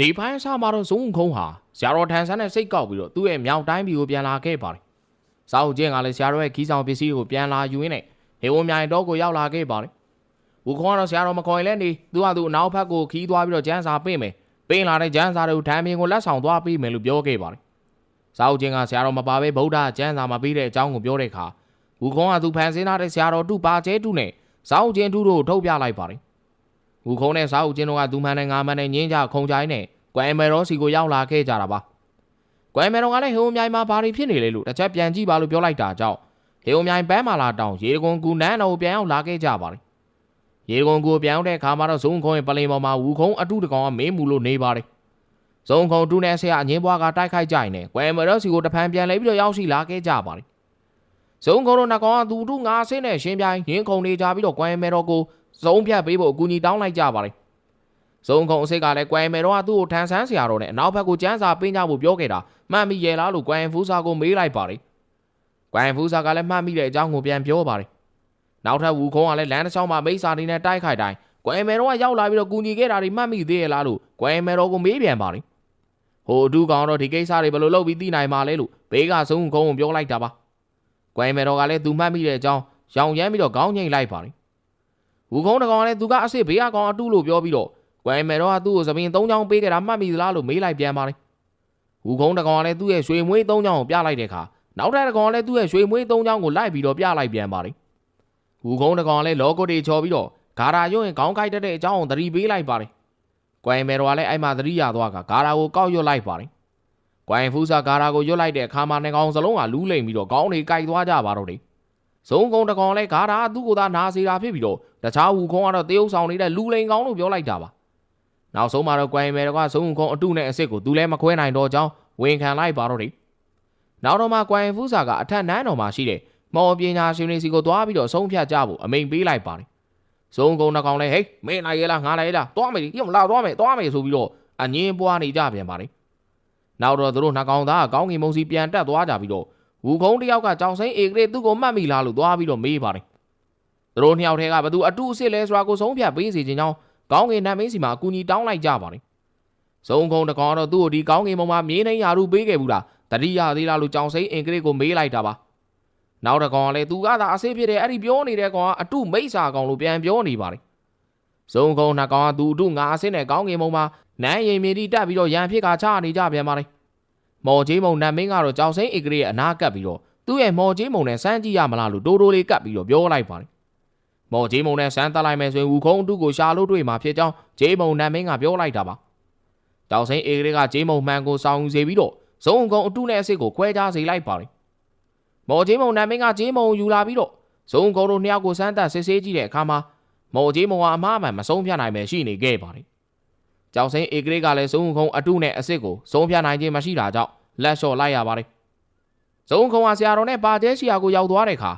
ဒီပိုင်းအစမှာတော့ဇုံခုံးဟာဆရာတော်ထန်ဆန်းနဲ့စိတ်ကောက်ပြီးတော့သူ့ရဲ့မြောက်တိုင်းပြည်ကိုပြန်လာခဲ့ပါတယ်။စာအုပ်ကျင်းကလည်းဆရာတော်ရဲ့ခီးဆောင်ပစ္စည်းကိုပြန်လာယူရင်းနဲ့ဟေဝမြိုင်တော့ကိုရောက်လာခဲ့ပါတယ်။ဝူခေါင်းကတော့ဆရာတော်မခေါ်ရင်လည်းနေသူကသူအနောက်ဘက်ကိုခီးသွားပြီးတော့ကျန်းစာပေးမယ်။ပေးလာတဲ့ကျန်းစာတွေကိုထမ်းမင်းကိုလက်ဆောင်သွားပေးမယ်လို့ပြောခဲ့ပါတယ်။စာအုပ်ကျင်းကဆရာတော်မပါဘဲဗုဒ္ဓကျန်းစာမပေးတဲ့အကြောင်းကိုပြောတဲ့အခါဝူခေါင်းကသူဖန်ဆင်းထားတဲ့ဆရာတော်တုပါကျဲတုနဲ့စာအုပ်ကျင်းတုတို့ကိုထုတ်ပြလိုက်ပါတယ်။ ဝူခေါင်းနဲ့စာအုပ်ကျင်းတို့ကသူမှန်နဲ့ငါမှန်နဲ့ညင်းကြခုံကြိုင်းနဲ့ကွယ်မယ်ရောစီကိုရောက်လာခဲ့ကြတာပါ။ကွယ်မယ်တော်ကလည်းဟိုမြိုင်မှာဘာတွေဖြစ်နေလဲလို့တစ်ချက်ပြန်ကြည့်ပါလို့ပြောလိုက်တာကြောင့်ဟိုမြိုင်ပန်းမာလာတောင်ရေကွန်ကူနန်းတော်ကိုပြန်ရောက်လာခဲ့ကြပါတယ်။ရေကွန်ကူပြန်ရောက်တဲ့အခါမှာတော့ဇုံခုံးရဲ့ပလင်ပေါ်မှာဝူခုံးအတုတကောင်ကမင်းမူလို့နေပါတယ်။ဇုံခုံးတူနဲ့ဆရာအငင်းဘွားကတိုက်ခိုက်ကြရင်နဲ့ကွယ်မယ်တော်စီကိုတဖန်ပြန်လဲပြီးတော့ရောက်ရှိလာခဲ့ကြပါတယ်။ဇုံခုံးတို့နှစ်ကောင်ကသူတို့ငါဆင်းနဲ့ရှင်းပြိုင်းရင်းခုံနေကြပြီးတော့ကွယ်မယ်တော်ကို ဇုံဖြတ်ပေးဖို့အကူအညီတောင်းလိုက်ကြပါတယ်။ဇုံခုံအစ်စ်ကလည်းကွမ်မယ်တော့ကသူ့ကိုထန်ဆန်းဆရာတော်နဲ့အနောက်ဘက်ကိုကျန်းစာပေးကြဖို့ပြောခဲ့တာမှတ်မိရဲ့လားလို့ကွမ်ဖူးစာကိုမေးလိုက်ပါတယ်။ကွမ်ဖူးစာကလည်းမှတ်မိတဲ့အကြောင်းကိုပြန်ပြောပါတယ်။နောက်ထပ်ဝူခုံးကလည်းလမ်းတစ်ချောင်းမှာမိစ္ဆာနေနဲ့တိုက်ခိုက်တိုင်းကွမ်မယ်တော့ကရောက်လာပြီးတော့ကူညီခဲ့တာတွေမှတ်မိသေးရဲ့လားလို့ကွမ်မယ်တော့ကိုမေးပြန်ပါတယ်။ဟိုအတူကောင်တော့ဒီကိစ္စတွေဘယ်လိုလုပ်ပြီးသိနိုင်မှာလဲလို့ဘေးကဇုံခုံကိုပြောလိုက်တာပါ။ကွမ်မယ်တော့ကလည်းသူမှတ်မိတဲ့အကြောင်းရောင်ရမ်းပြီးတော့ခေါင်းငိတ်လိုက်ပါတယ်။ ဝူခုံးတကောင်ကလည်းသူကအစ်စ်ဘေးကကောင်အတူလို့ပြောပြီးတော့ကွယ်မယ်တော့ကသူ့ကိုသမင်၃ချောင်းပေးခဲ့တာမှတ်မိသလားလို့မေးလိုက်ပြန်ပါလေ။ဝူကုန်းတကောင်ကလည်းသူ့ရဲ့ရွှေမွေး၃ချောင်းကိုပြလိုက်တဲ့အခါနောက်ထပ်တကောင်ကလည်းသူ့ရဲ့ရွှေမွေး၃ချောင်းကိုလိုက်ပြီးတော့ပြလိုက်ပြန်ပါလေ။ဝူကုန်းတကောင်ကလည်းလောကုတ်တွေချော်ပြီးတော့ဂါရာရွရင်ခေါင်းကိုက်တတ်တဲ့အကြောင်းကိုသတိပေးလိုက်ပါလေ။ကွယ်မယ်တော့ကလည်းအဲ့မှာသတိရသွားကဂါရာကိုကောက်ရွတ်လိုက်ပါလေ။ကွယ်ဖူးစာဂါရာကိုရွတ်လိုက်တဲ့အခါမှာနှစ်ကောင်စလုံးကလူးလိမ်ပြီးတော့ခေါင်းတွေကိုက်သွားကြပါတော့တယ်။ဇုံကုန်းတကောင်လည်းဂါရာသူ့ကိုယ်သာနာစေတာဖြစ်ပြီးတော့ တခြားဝူကုန်းကတော့တရုပ်ဆောင်နေတဲ့လူလိမ်ကောင်လို့ပြောလိုက်တာပါ။နောက်ဆုံးမှာတော့ကွမ်မယ်တော့ကဇုံခုံအတုနဲ့အစ်စ်ကိုသူလည်းမခွဲနိုင်တော့ကြောင်းဝန်ခံလိုက်ပါတော့တယ်။နောက်တော့မှကွမ်ဖူးစာကအထက်နန်းတော်မှာရှိတဲ့မော်ပညာရှင်တွေစီကိုသွားပြီးတော့ဆုံးဖြတ်ကြဖို့အမိန်ပေးလိုက်ပါတယ်။ဇုံခုံတစ်ကောင်လည်းဟေးမင်းနိုင်ရလားငါနိုင်ရလားသွားမယ်ဒီမလာသွားမယ်သွားမယ်ဆိုပြီးတော့အငင်းပွားနေကြပြန်ပါတယ်။နောက်တော့သူတို့နှစ်ကောင်သားကကောင်းကင်မုံစီပြန်တက်သွားကြပြီးတော့ဝူခုံးတစ်ယောက်ကကြောင်စိမ့်ဧကရေသူ့ကိုမှတ်မိလားလို့သွားပြီးတော့မေးပါတယ်။ သူတို့နှစ်ယောက်ထဲကဘသူအတုအစ်စ်လဲဆိုတာကိုဆုံးဖြတ်ပေးစီခြင်းကြောင့်ကောင်းကင်နတ်မင်းစီမှာအကူအညီတောင်းလိုက်ကြပါလေ။ဇုံခုံတကောင်ကတော့သူ့ကိုဒီကောင်းကင်ဘုံမှာမြေနှိမ်ရာထူပေးခဲ့ဘူးလား။တတိယသေးလားလို့ကြောင်စိမ့်အင်္ဂရိတ်ကိုမေးလိုက်တာပါ။နောက်တကောင်ကလည်းသူကသာအဆေးဖြစ်တယ်အဲ့ဒီပြောနေတဲ့ကောင်ကအတုမိတ်စာကောင်လို့ပြန်ပြောနေပါလေ။ဇုံခုံနှစ်ကောင်ကသူအတုငါအဆင်းနဲ့ကောင်းကင်ဘုံမှာနန်းရင်မြေတီတက်ပြီးတော့ရန်ဖြစ်ကချနေကြပြန်ပါလေ။မော်ကြီးမုံနတ်မင်းကတော့ကြောင်စိမ့်အင်္ဂရိတ်ရဲ့အနာကပ်ပြီးတော့သူ့ရဲ့မော်ကြီးမုံနဲ့စမ်းကြည့်ရမလားလို့တိုးတိုးလေးကပ်ပြီးတော့ပြောလိုက်ပါလေ။ မော်ဂျေးမုံနဲ့ဆန်းတက်လိုက်မယ်ဆိုရင်ဝူခုံးအတုကိုရှာလို့တွေ့မှာဖြစ်ကြောင်းဂျေးမုံနတ်မင်းကပြောလိုက်တာပါ။တောင်စိန်အေကလေးကဂျေးမုံမှန်ကိုစောင်းယူစေပြီးတော့ဇုံကုံအတုနဲ့အစ်စ်ကိုခွဲခြားစေလိုက်ပါလေ။မော်ဂျေးမုံနတ်မင်းကဂျေးမုံယူလာပြီးတော့ဇုံကုံတို့နှစ်ယောက်ကိုစမ်းတက်စစ်ဆေးကြည့်တဲ့အခါမှာမော်ဂျေးမုံကအမှားမှန်မဆုံးဖြတ်နိုင်ပဲရှိနေခဲ့ပါလေ။ကျောင်စိန်အေကလေးကလည်းဇုံကုံအတုနဲ့အစ်စ်ကိုဆုံးဖြတ်နိုင်ခြင်းမရှိတာကြောင့်လက်လျှော့လိုက်ရပါလေ။ဇုံကုံကဆရာတော်နဲ့ပါကျဲရှီယာကိုရောက်သွားတဲ့အခါ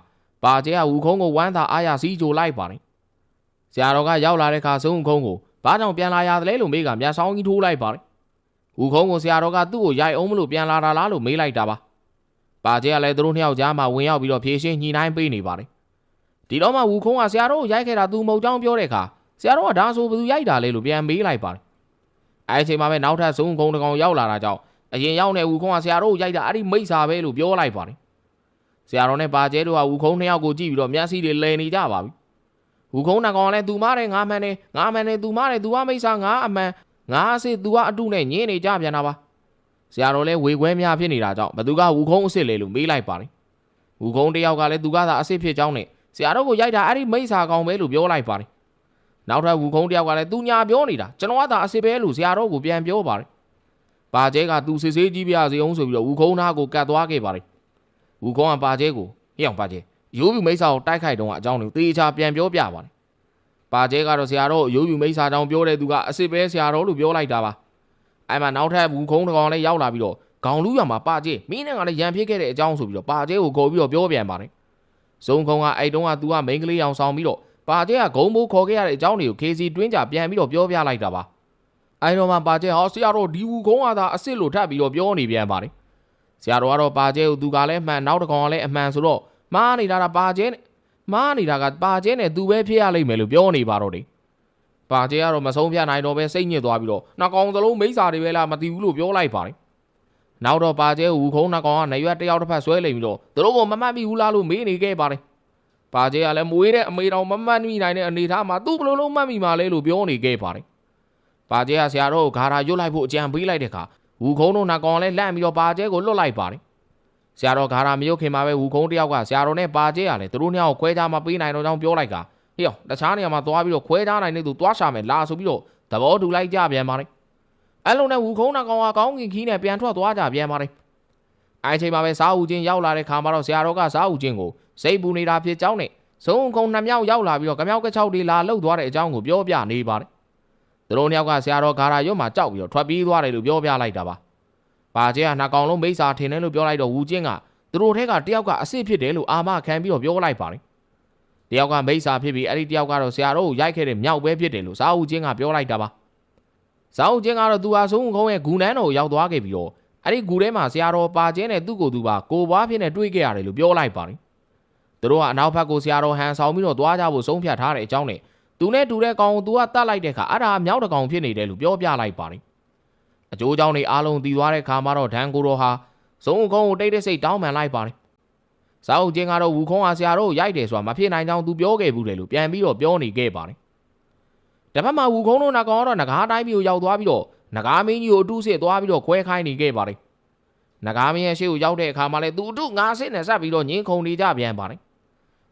ပါကျဲကဝူခုံးကိုဝမ်းသာအားရစီးကြိုလိုက်ပါတယ်။ဆရာတော်ကရောက်လာတဲ့အခါဇုံခုံးကိုဘာကြောင့်ပြန်လာရတယ်လဲလို့မေးကမျက်စောင်းကြီးထိုးလိုက်ပါတယ်။ဝူခုံးကိုဆရာတော်ကသူ့ကိုရိုက်အောင်မလို့ပြန်လာတာလားလို့မေးလိုက်တာပါ။ပါကျဲကလည်းသူတို့နှစ်ယောက်ကြားမှာဝင်ရောက်ပြီးတော့ဖြေရှင်းညှိနှိုင်းပေးနေပါတယ်။ဒီတော့မှဝူခုံးကဆရာတော်ကိုရိုက်ခဲ့တာသူမဟုတ်ကြောင်းပြောတဲ့အခါဆရာတော်ကဒါဆိုဘယ်သူရိုက်တာလဲလို့ပြန်မေးလိုက်ပါတယ်။အဲဒီအချိန်မှာပဲနောက်ထပ်ဇုံခုံးတစ်ကောင်ရောက်လာတာကြောင့်အရင်ရောက်နေဝူခုံးကဆရာတော်ကိုရိုက်တာအဲ့ဒီမိစ္ဆာပဲလို့ပြောလိုက်ပါတယ်။ ဆရာတော်နဲ့ပါကျဲတို့ကဝူခုံးနှစ်ယောက်ကိုကြည့်ပြီးတော့မျက်စိတွေလည်နေကြပါပြီ။ဝူခုံးနှစ်ကောင်ကလည်းသူမတဲ့ငါမှန်တယ်ငါမှန်တယ်သူမတဲ့သူကမိစ္ဆာငါအမှန်ငါအစ်စ်သူကအတုနဲ့ညင်းနေကြပြန်တာပါ။ဆရာတော်လည်းဝေခွဲများဖြစ်နေတာကြောင့်ဘသူကဝူခုံးအစ်စ်လေလို့မေးလိုက်ပါတယ်။ဝူခုံးတစ်ယောက်ကလည်းသူကသာအစ်စ်ဖြစ်ကြောင်းနဲ့ဆရာတော်ကိုရိုက်တာအဲ့ဒီမိစ္ဆာကောင်ပဲလို့ပြောလိုက်ပါတယ်။နောက်ထပ်ဝူခုံးတစ်ယောက်ကလည်းသူညာပြောနေတာကျွန်တော်ကသာအစ်စ်ပဲလို့ဆရာတော်ကိုပြန်ပြောပါတယ်။ပါကျဲကသူစစ်ဆေးကြည့်ပြစီအောင်ဆိုပြီးတော့ဦးခုံးသားကိုကတ်သွားခဲ့ပါတယ် ဦးခုံးကပါကျဲကိုဟေ့အောင်ပါကျဲရိုးပြူမိတ်ဆာကိုတိုက်ခိုက်တုန်းကအကြောင်းကိုသေချာပြန်ပြောပြပါတယ်ပါကျဲကတော့ဆရာတော်ရိုးပြူမိတ်ဆာကြောင့်ပြောတဲ့သူကအစ်စ်ပဲဆရာတော်လို့ပြောလိုက်တာပါအဲ့မှာနောက်ထပ်ဦးခုံးတစ်ကောင်လည်းရောက်လာပြီးတော့ခေါင်လူရမှာပါကျဲမင်းနဲ့ကလည်းရံဖြစ်ခဲ့တဲ့အကြောင်းဆိုပြီးတော့ပါကျဲကိုခေါ်ပြီးတော့ပြောပြန်ပါတယ်စုံခုံကအဲ့တုန်းကသူကမိန်းကလေးအောင်ဆောင်ပြီးတော့ပါကျဲကဂုံမိုးခေါ်ခဲ့ရတဲ့အကြောင်းတွေကို KC တွင်းကြပြန်ပြီးတော့ပြောပြလိုက်တာပါအဲ့တော့မှပါကျဲဟောဆရာတော်ဒီဝူကုန်းကသာအစ်စ်လို့ထပ်ပြီးတော့ပြောနေပြန်ပါတယ် ဆရာတော်ကတော့ပါကျဲကိုသူကလည်းအမှန်နောက်တစ်ကောင်ကလည်းအမှန်ဆိုတော့မားနေတာကပါကျဲနဲ့မားနေတာကပါကျဲနဲ့သူပဲဖြစ်ရလိမ့်မယ်လို့ပြောနေပါတော့တယ်ပါကျဲကတော့မဆုံးဖြတ်နိုင်တော့ပဲစိတ်ညစ်သွားပြီးတော့နှစ်ကောင်သလုံးမိစ္ဆာတွေပဲလားမသိဘူးလို့ပြောလိုက်ပါတယ်နောက်တော့ပါကျဲဝူခုံးနှစ်ကောင်ကနေရွက်တစ်ယောက်တစ်ဖက်ဆွဲလိမ့်ပြီးတော့သူတို့ကမမှတ်မိဘူးလားလို့မေးနေခဲ့ပါတယ်ပါကျဲကလည်းမွေးတဲ့အမေတော်မမှတ်မိနိုင်တဲ့အနေထားမှာသူ့ဘယ်လိုလုံးမှတ်မိမှာလဲလို့ပြောနေခဲ့ပါတယ်ပါကျဲကဆရာတော်ကိုဂါရာရွတ်လိုက်ဖို့အကြံပေးလိုက်တဲ့အခါ ဝူခုံးတို့နာကောင်လည်းလန့်ပြီးတော့ပါကျဲကိုလွတ်လိုက်ပါတယ်ဆရာတော်ဂါရာမရုတ်ခင်မှာပဲဝူခုံးတယောက်ကဆရာတော်နဲ့ပါကျဲကလည်းသူတို့နှစ်ယောက်ခွဲခြားမပေးနိုင်တော့ကြောင်းပြောလိုက်ကဟေ့အောင်တခြားနေရာမှာသွားပြီးတော့ခွဲခြားနိုင်တဲ့သူသွားရှာမယ်လာဆိုပြီးတော့သဘောတူလိုက်ကြပြန်ပါတယ်အဲ့လိုနဲ့ဝူခုံးနာကောင်ကကောင်းကင်ခီးနဲ့ပြန်ထွက်သွားကြပြန်ပါတယ်အဲ့အချိန်မှာပဲစားဦးချင်းရောက်လာတဲ့ခါမှာတော့ဆရာတော်ကစားဦးချင်းကိုစိတ်ပူနေတာဖြစ်ကြောင်းနဲ့စုံခုံနှစ်မြောက်ရောက်လာပြီးတော့ကမြောက်ကချောက်တွေလာလှုပ်သွားတဲ့အကြောင်းကိုပြောပြနေပါတယ် သူတို့နှစ်ယောက်ကဆရာတော်ဂါရာရွတ်မှာကြောက်ပြီးတော့ထွက်ပြေးသွားတယ်လို့ပြောပြလိုက်တာပါ။ပါကျဲကနှစ်ကောင်လုံးမိစ္ဆာထင်တယ်လို့ပြောလိုက်တော့ဝူချင်းကသူတို့ထဲကတယောက်ကအစ်စ်ဖြစ်တယ်လို့အာမခံပြီးတော့ပြောလိုက်ပါတယ်။တယောက်ကမိစ္ဆာဖြစ်ပြီးအဲ့ဒီတယောက်ကတော့ဆရာတော်ကိုရိုက်ခဲ့တဲ့မြောက်ပဲဖြစ်တယ်လို့ဇာဝူချင်းကပြောလိုက်တာပါ။ဇာဝူချင်းကတော့သူဟာဆုံးခုံးရဲ့ဂူနန်းတော်ကိုရောက်သွားခဲ့ပြီးတော့အဲ့ဒီဂူထဲမှာဆရာတော်ပါကျဲနဲ့သူ့ကိုယ်သူပါကိုပွားဖြစ်နေတွေ့ခဲ့ရတယ်လို့ပြောလိုက်ပါတယ်။သူတို့ကအနောက်ဘက်ကိုဆရာတော်ဟန်ဆောင်ပြီးတော့သွားကြဖို့ဆုံးဖြတ်ထားတဲ့အကြောင်းနဲ့ သူနဲ့တူတဲ့ကောင်ကို तू ကတတ်လိုက်တဲ့ခါအဲ့ဒါမြောက်တစ်ကောင်ဖြစ်နေတယ်လို့ပြောပြလိုက်ပါတယ်အကျိုးကြောင့်နေအားလုံးတည်သွားတဲ့ခါမှာတော့ဒန်ကိုရောဟာစုံကုန်းကိုတိတ်တဲ့စိတ်တောင်းပန်လိုက်ပါတယ်စာအုပ်ချင်းကတော့ဝူခုံးဟာဆရာတို့ရိုက်တယ်ဆိုတာမဖြစ်နိုင်ကြောင်းသူပြောခဲ့ဘူးတယ်လို့ပြန်ပြီးတော့ပြောနေခဲ့ပါတယ်တစ်ဖက်မှာဝူခုံးတို့နကောင်ကတော့ငကားတိုင်းမျိုးရောက်သွားပြီးတော့ငကားမင်းကြီးကိုအတုစစ်သွားပြီးတော့ခွဲခိုင်းနေခဲ့ပါတယ်ငကားမင်းရဲ့ရှေ့ကိုရောက်တဲ့အခါမှာလည်းသူအတုငါစစ်နဲ့ဆက်ပြီးတော့ညင်းခုန်နေကြပြန်ပါတယ်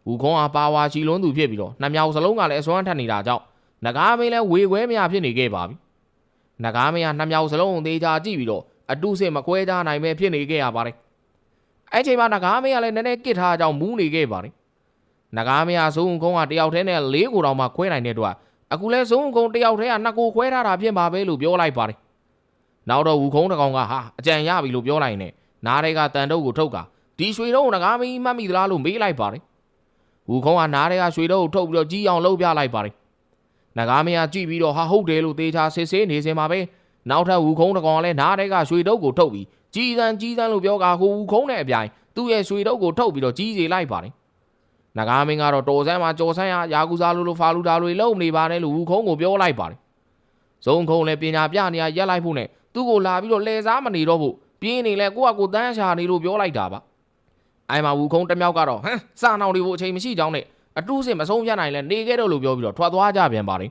ဝူခွန်အားပါဝါချီလွန်းသူဖြစ်ပြီးတော့နှစ်မြောက်စလုံးကလည်းအစွမ်းထက်နေတာကြောင့်နဂါမင်းလည်းဝေခွဲမရဖြစ်နေခဲ့ပါပြီ။နဂါမင်းကနှစ်မြောက်စလုံးကိုသေးချာကြည့်ပြီးတော့အတုစစ်မကွဲကြနိုင်ပဲဖြစ်နေခဲ့ရပါတယ်။အဲ့ချိန်မှာနဂါမင်းကလည်းနည်းနည်းကစ်ထားကြောင်းမူးနေခဲ့ပါတယ်။နဂါမင်းကဇုံခုံးကတယောက်တည်းနဲ့လေးကိုတောင်မှခွဲနိုင်တဲ့အတွက်အခုလဲဇုံခုံးတယောက်တည်းကနှစ်ကိုခွဲထားတာဖြစ်မှာပဲလို့ပြောလိုက်ပါတယ်။နောက်တော့ဝူခုံးတစ်ကောင်ကဟာအကြံရပြီလို့ပြောလိုက်နေနားတွေကတန်တုပ်ကိုထုတ်ကဒီရွှေတော့နဂါမင်းမှတ်မိသလားလို့မေးလိုက်ပါတယ် ဝူခုံးကနားတွေကရွှေတော့ကိုထုတ်ပြီးတော့ကြီးအောင်လှုပ်ပြလိုက်ပါတယ်။နဂါမင်းကကြည့်ပြီးတော့ဟာဟုတ်တယ်လို့သေချာစစ်ဆေးနေစင်ပါပဲ။နောက်ထပ်ဝူခုံးတစ်ကောင်ကလည်းနားတွေကရွှေတော့ကိုထုတ်ပြီးကြီးစံကြီးစံလို့ပြောကဟိုဝူခုံးနဲ့အပြိုင်သူ့ရဲ့ရွှေတော့ကိုထုတ်ပြီးတော့ကြီးစီလိုက်ပါတယ်။နဂါမင်းကတော့တော်ဆန်းမှာကြော်ဆန်းရယာကူစာလိုလိုဖာလူတာလိုလုံနေပါတယ်လို့ဝူခုံးကိုပြောလိုက်ပါတယ်။ဇုံခုံးလည်းပညာပြနေရရက်လိုက်ဖို့နဲ့သူ့ကိုလာပြီးတော့လှည့်စားမနေတော့ဘူးပြင်းနေလဲကိုကကိုတန်းရှာနေလို့ပြောလိုက်တာပါ။ အိုင်မှာဝူခုံးတစ်မြောက်ကတော့ဟမ်စာနောင်တွေကိုအချိန်မရှိကြောင်းနဲ့အတူးစင်မဆုံးဖြတ်နိုင်လဲနေခဲ့တော့လို့ပြောပြီးတော့ထွက်သွားကြပြန်ပါတယ်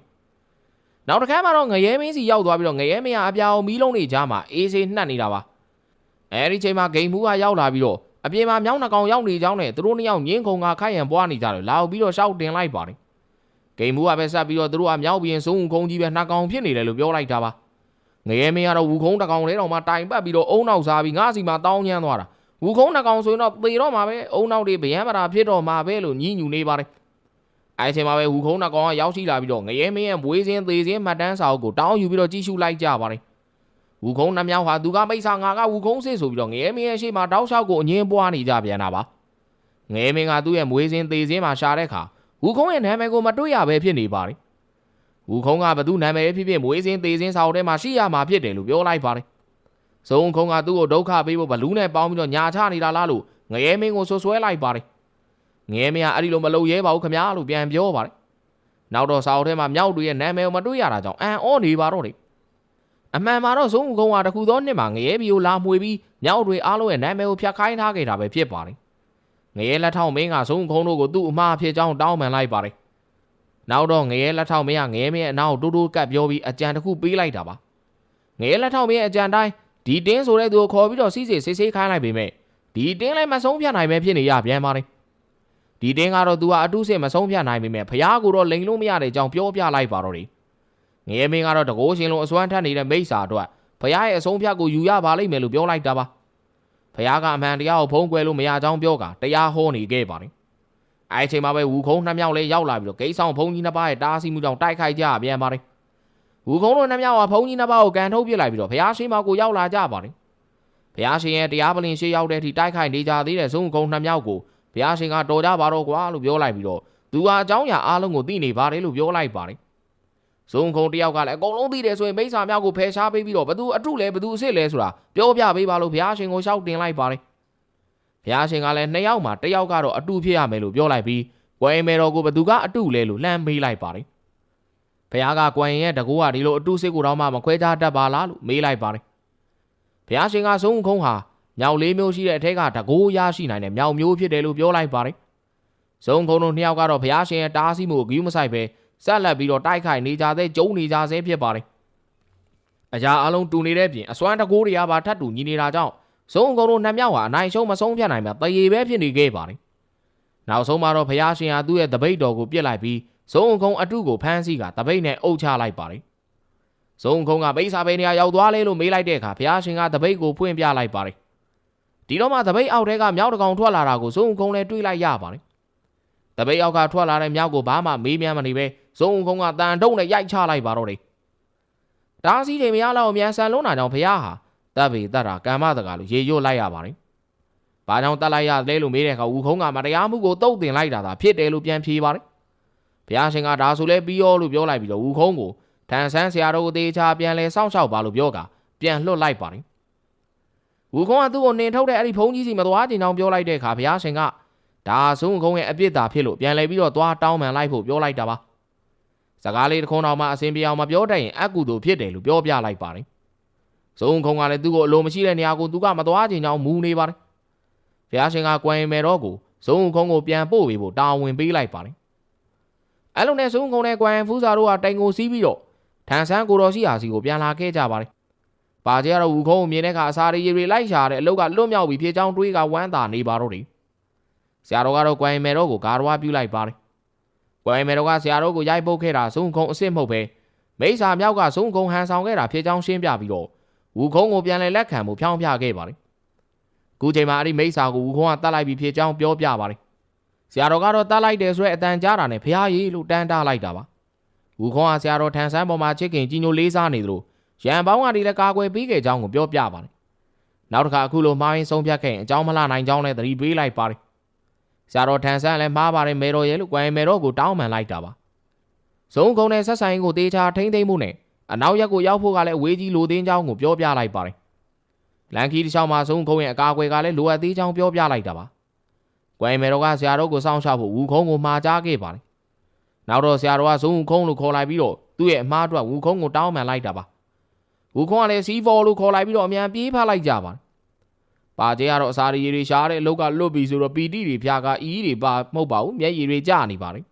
။နောက်တစ်ခါမှတော့ငရဲမင်းစီရောက်သွားပြီးတော့ငရဲမင်းကအပြာအောင်မီးလုံးတွေကြားမှာအေးဆေးနှက်နေတာပါ။အဲဒီချိန်မှာဂိမ်းမူကရောက်လာပြီးတော့အပြင်မှာမြောင်းနှကောင်ရောက်နေကြောင်းနဲ့သူတို့နှစ်ယောက်ငင်းခုံကခိုက်ရန်ပွားနေကြတယ်လာပြီးတော့ရှောက်တင်လိုက်ပါတယ်။ဂိမ်းမူကပဲဆက်ပြီးတော့သူတို့ကမြောက်ပြီးရင်စုံခုံကြီးပဲနှကောင်ဖြစ်နေတယ်လို့ပြောလိုက်တာပါ။ငရဲမင်းကတော့ဝူခုံးတစ်ကောင်လေးတော့မှတိုင်ပတ်ပြီးတော့အုံနောက်စားပြီးငါးစီမှာတောင်းညမ်းသွားတာ။ ဝူခုံးတစ်ကောင်ဆိုရင်တော့သေတော့မှာပဲအုံနောက်တွေဗျံမတာဖြစ်တော့မှာပဲလို့ညှိညူနေပါတယ်။အဲအချိန်မှာပဲဝူခုံးတစ်ကောင်ကရောက်ရှိလာပြီးတော့ငရဲမင်းရဲ့မွေးစင်းသေးစင်းမှတ်တမ်းစာအုပ်ကိုတောင်းယူပြီးတော့ကြည့်ရှုလိုက်ကြပါတယ်။ဝူခုံးနှမြောက်ဟာသူကမိတ်ဆာငါကဝူခုံးစစ်ဆိုပြီးတော့ငရဲမင်းရဲ့ရှေ့မှာတောက်လျှောက်ကိုအငင်းပွားနေကြပြန်တာပါ။ငရဲမင်းကသူ့ရဲ့မွေးစင်းသေးစင်းမှာရှာတဲ့အခါဝူခုံးရဲ့နာမည်ကိုမတွေ့ရပဲဖြစ်နေပါတယ်။ဝူခုံးကဘသူနာမည်ဖြစ်ဖြစ်မွေးစင်းသေးစင်းစာအုပ်ထဲမှာရှိရမှာဖြစ်တယ်လို့ပြောလိုက်ပါတယ်။ ဇုံခုံးကသူ့ကိုဒုက္ခပေးဖို့ဘလူးနဲ့ပေါင်းပြီးတော့ညာချနေတာလားလို့ငရဲမင်းကိုဆွဆွဲလိုက်ပါတယ်။ငရဲမင်းကအဲ့ဒီလိုမလုပ်ရဲပါဘူးခမညာလို့ပြန်ပြောပါတယ်။နောက်တော့စာအုပ်ထဲမှာမြောက်တွေရဲ့နာမည်ကိုမတွေ့ရတာကြောင့်အန်အောနေပါတော့တယ်။အမှန်မှာတော့ဇုံခုံးကတခုသောနှစ်မှာငရဲဘီကိုလာမှွေပြီးမြောက်တွေအားလုံးရဲ့နာမည်ကိုဖျက်ခိုင်းထားခဲ့တာပဲဖြစ်ပါတယ်။ငရဲလက်ထောက်မင်းကဇုံခုံးတို့ကိုသူ့အမှားဖြစ်ကြောင်းတောင်းပန်လိုက်ပါတယ်။နောက်တော့ငရဲလက်ထောက်မင်းကငရဲမင်းရဲ့အနောက်ကိုတိုးတိုးကပ်ပြောပြီးအကြံတစ်ခုပေးလိုက်တာပါ။ငရဲလက်ထောက်မင်းရဲ့အကြံတိုင်း ဒီတင်းဆိုတဲ့သူကိုခေါ်ပြီးတော့စီးစီဆေးဆေးခိုင်းလိုက်ပေမဲ့ဒီတင်းလည်းမဆုံးဖြတ်နိုင်ပဲဖြစ်နေရပြန်ပါတယ်။ဒီတင်းကတော့သူကအတုစစ်မဆုံးဖြတ်နိုင်ပေမဲ့ဖះကိုတော့လိန်လို့မရတဲ့အကြောင်းပြောပြလိုက်ပါတော့တယ်။ငရဲမင်းကတော့တကိုးရှင်လုံးအစွမ်းထက်နေတဲ့မိစ္ဆာအတွက်ဖះရဲ့အဆုံးဖြတ်ကိုယူရပါလိမ့်မယ်လို့ပြောလိုက်တာပါဖះကအမှန်တရားကိုဖုံးကွယ်လို့မရကြောင်းပြောကတရားဟောနေခဲ့ပါတယ်အဲအချိန်မှာပဲဝူခုံးနှစ်မြောက်လေးရောက်လာပြီးတော့ဂိမ်းဆောင်ဘုံကြီးနှစ်ပါးရဲ့တားဆီးမှုကြောင့်တိုက်ခိုက်ကြပြန်ပါတယ် ဝူခုံးတို့နှစ်မြောက်ကဘုံကြီးနှစ်ပါးကိုကန်ထုတ်ပစ်လိုက်ပြီးတော့ဖះရှိမကိုရောက်လာကြပါတယ်ဖះရှင်ရဲ့တရားပလင်ရှိရောက်တဲ့အထိတိုက်ခိုက်နေကြသေးတဲ့ဇုံကုန်းနှစ်မြောက်ကိုဖះရှင်ကတော်ကြပါတော့ကွာလို့ပြောလိုက်ပြီးတော့သူဟာအကြောင်းအရာအားလုံးကိုသိနေပါတယ်လို့ပြောလိုက်ပါတယ်ဇုံခုံတယောက်ကလည်းအကုန်လုံးသိတယ်ဆိုရင်မိစ္ဆာမြောက်ကိုဖယ်ရှားပေးပြီးတော့ဘသူအထုလဲဘသူအစ်စ်လဲဆိုတာပြောပြပေးပါလို့ဘုရားရှင်ကိုရှောက်တင်လိုက်ပါတယ်ဘုရားရှင်ကလည်းနှစ်ယောက်မှာတစ်ယောက်ကတော့အတုဖြစ်ရမယ်လို့ပြောလိုက်ပြီးကွယ်မယ်တော်ကိုဘသူကအတုလဲလို့လှမ်းမေးလိုက်ပါတယ် ဘုရားကကွယ်ရင်ရဲ့တကူကဒီလိုအတုစစ်ကိုတော့မှမခွဲခြားတတ်ပါလားလို့မေးလိုက်ပါတယ်ဘုရားရှင်ကဇုံခုံဟာမြောက်လေးမျိုးရှိတဲ့အထက်ကတကူရရှိနိုင်တဲ့မြောက်မျိုးဖြစ်တယ်လို့ပြောလိုက်ပါတယ်ဇုံခုံတို့နှစ်ယောက်ကတော့ဘုရားရှင်ရဲ့တားဆီးမှုကိုဂရုမစိုက်ပဲဆက်လက်ပြီးတော့တိုက်ခိုက်နေကြသေးကျုံနေကြဆဲဖြစ်ပါတယ်။အရာအလုံးတူနေတဲ့ပြင်အစွမ်းတကိုးတွေကပါထပ်တူညီနေတာကြောင့်စုံကုံတို့နှစ်မြောက်ဟာအနိုင်ရှုံးမဆုံးဖြတ်နိုင်မှာတရေပဲဖြစ်နေခဲ့ပါတယ်။နောက်ဆုံးမှာတော့ဘုရားရှင်ဟာသူ့ရဲ့တပိတ်တော်ကိုပြစ်လိုက်ပြီး စုံကုံအတုကိုဖမ်းဆီးကတပိတ်နဲ့အုပ်ချလိုက်ပါတယ်။စုံကုံကပိတ်စာပဲနေရာရောက်သွားလေလို့မေးလိုက်တဲ့အခါဘုရားရှင်ကတပိတ်ကိုဖွင့်ပြလိုက်ပါတယ်။ဒီတော့မှတပိတ်အောက်ထဲကမြောက်တကောင်ထွက်လာတာကိုစုံကုံလည်းတွေးလိုက်ရပါတယ်။တပိတ်အောက်ကထွက်လာတဲ့မြောက်ကိုဘာမှမေးမြန်းမနေပဲဇုံကုန်းကတန်တုံးနဲ့ရိုက်ချလိုက်ပါတော့တယ်။တားစီးချိန်မရလောက်အမြန်ဆန်လုံးတာကြောင့်ဖះဟာတပ်ပေတတ်တာကမ္မတကာလို့ရေရွတ်လိုက်ရပါတယ်။ဘာကြောင့်တတ်လိုက်ရလဲလို့မေးတဲ့အခါဦးခုံးကမတရားမှုကိုတုတ်တင်လိုက်တာသာဖြစ်တယ်လို့ပြန်ဖြေပါတယ်။ ဘုရားရှင်ကဒါဆိုလဲပြီးရောလို့ပြောလိုက်ပြီးတော့ဦးခုံးကိုထန်ဆန်းဆရာတော်ကိုတေချာပြန်လဲစောင့်ရှောက်ပါလို့ပြောကပြန်လွတ်လိုက်ပါတယ်။ဦးခုံးကသူ့ကိုနင်ထုတ်တဲ့အဲ့ဒီဘုံကြီးစီမသွားချင်အောင်ပြောလိုက်တဲ့အခါဘုရားရှင်ကဒါဆိုဦးခုံးရဲ့အပြစ်သာဖြစ်လို့ပြန်လဲပြီးတော့သွားတောင်းပန်လိုက်ဖို့ပြောလိုက်တာပါ။စကားလေးတစ်ခုတော့မှအစင်ပြေအောင်မပြောတတ်ရင်အကူတူဖြစ်တယ်လို့ပြောပြလိုက်ပါတယ်။ဇုံခုံကလည်းသူ့ကိုအလိုမရှိတဲ့နေရာကိုသူကမသွားချင်ကြောင်းမူနေပါတယ်။ဘုရားရှင်ကကွယ်မယ်တော့ကိုဇုံခုံကိုပြန်ပို့ပေးဖို့တာဝန်ပေးလိုက်ပါတယ်။ အဲလိုနဲ့ဇုံခုံနဲ့ကွယ်ဖူးစာတို့ကတိုင်ကိုစီးပြီးတော့ထန်ဆန်းကိုတော်ရှိရာစီကိုပြန်လာခဲ့ကြပါတယ်။ပါကျဲကတော့ဝူခုံကိုမြင်တဲ့အခါအစာရီရီလိုက်ရှာတဲ့အလုတ်ကလွတ်မြောက်ပြီးဖြေချောင်းတွေးကဝမ်းသာနေပါတော့တယ်။ဆရာတော်ကတော့ကွယ်မယ်တော့ကိုဂါရဝပြုလိုက်ပါတယ်ကွယ်မယ်တော့ကဆရာတော်ကိုရိုက်ပုတ်ခဲ့တာဇုံခုံအစ်စ်မဟုတ်ပဲမိစ္ဆာမြောက်ကဇုံခုံဟန်ဆောင်ခဲ့တာဖြစ်ကြောင်းရှင်းပြပြီးတော့ဝူခုံကိုပြန်လဲလက်ခံမှုဖြောင်းပြခဲ့ပါတယ်။ခုချိန်မှာအဲ့ဒီမိစ္ဆာကိုဝူခုံကတတ်လိုက်ပြီးဖြစ်ကြောင်းပြောပြပါတယ်။ ဆရာတော်ကတော့တတ်လိုက်တယ်ဆိုတဲ့အတန်ကြားတာနဲ့ဖះကြီးလို့တန်းတားလိုက်တာပါ။ဝူခုံကဆရာတော်ထန်ဆန်းပေါ်မှာချစ်ခင်ကြီးညိုလေးစားနေသလိုရန်ပေါင်းကဒီလည်းကာကွယ်ပေးခဲ့ကြောင်းကိုပြောပြပါတယ်။နောက်တစ်ခါအခုလိုမှားရင်ဆုံးဖြတ်ခဲ့ရင်အကြောင်းမလှနိုင်ကြောင်းလည်းသတိပေးလိုက်ပါတယ်ဆရာတော်ထန်ဆန်းလည်းမှားပါတယ်မေတော်ရဲ့လို့ကွယ်မေတော်ကိုတောင်းပန်လိုက်တာပါဇုံကုံနဲ့ဆက်ဆိုင်ကိုတေချာထိမ့်သိမ့်မှုနဲ့အနောက်ရက်ကိုရောက်ဖို့ကလည်းအဝေးကြီးလိုသေးကြောင်းကိုပြောပြလိုက်ပါတယ်လန်ကီတစ်ချောင်းမှာဇုံကုံရဲ့အကာအကွယ်ကလည်းလိုအပ်သေးကြောင်းပြောပြလိုက်တာပါ ကွယ်မေတော်ကဆရာတော်ကိုစောင့်ရှောက်ဖို့ဝူခုံးကိုမှာကြားခဲ့ပါတယ်နောက်တော့ဆရာတော်ကဇုံခုံးလို့ခေါ်လိုက်ပြီးတော့သူ့ရဲ့အမားအတွက်ဝူခုံးကိုတောင်းပန်လိုက်တာပါဝူခုံးကလည်းစီဖော်လို့ခေါ်လိုက်ပြီးတော့အမြန်ပြေးဖလိုက်ကြပါတယ်ပါကျဲကတော့အစာရီတွေရှားတဲ့အလုတ်ကလွတ်ပြီဆိုတော့ပီတိတွေဖျားကအီးတွေပါမဟုတ်ပါဘူးမျက်ရည်တွေကျနေပါတယ်